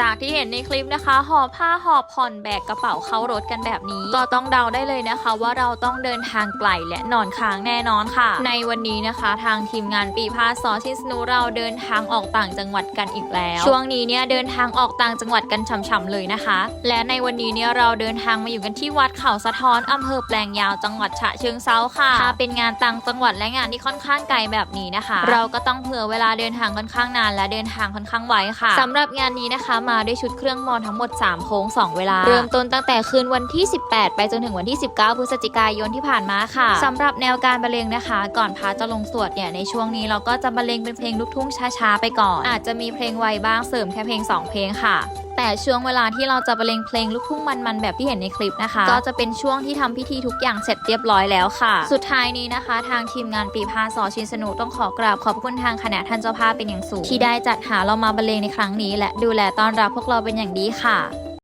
จากที่เห็นในคลิปนะคะหอบผ้าหอบผ่อนแบกกระเป๋าเข้ารถกันแบบนี้ ก็ต้องเดาได้เลยนะคะ ว่าเราต้องเดินทางไกลและนอนค้างแน่นอนค่ะ ในวันนี้นะคะทางทีมงานปีพาสอชินสนูเราเดินทางออกต่างจังหวัดกันอีกแล้ว ช่วงนี้เนี่ยเดินทางออกต่างจังหวัดกันช่ำๆเลยนะคะ และในวันนี้เนี่ยเราเดินทางมาอยู่กันที่วัดเขาสะท้อนอำเภอแปลงยาวจังหวัดฉะเชิงเซาค่ะถ้าเป็นงานต่างจังหวัดและงานที่ค่อนข้างไกลแบบนี้นะคะ เราก็ต้องเผื่อเวลาเดินทางค่อนข้างนาน และเดินทางค่อนข้างไวค่ะสำหรับงานนี้นะคะมาด้วยชุดเครื่องมอนทั้งหมด 3 โค้ง 2 เวลา เริ่มต้นตั้งแต่คืนวันที่ 18 ไปจนถึงวันที่ 19 พฤศจิกายนที่ผ่านมาค่ะสำหรับแนวการบรรเลงนะคะ ก่อนพระจะลงสวดเนี่ยในช่วงนี้เราก็จะบรรเลงเป็นเพลงลูกทุ่งช้าๆไปก่อน อาจจะมีเพลงไวบ้างเสริมแค่เพลง 2 เพลงค่ะ แต่ช่วงเวลาที่เราจะบรรเลงเพลงลูกทุ่งมันๆแบบที่เห็นในคลิปนะคะ ก็จะเป็นช่วงที่ทำพิธีทุกอย่างเสร็จเรียบร้อยแล้วค่ะ สุดท้ายนี้นะคะ ทางทีมงานปีพาสอชินสนุต้องขอกราบขอบคุณทางคณะท่านเจ้าภาพเป็นอย่างสูง ที่ได้จัดหาเรามาบรรเลงในครั้งนี้ และดูแลต้อนรับพวกเราเป็นอย่างดีค่ะ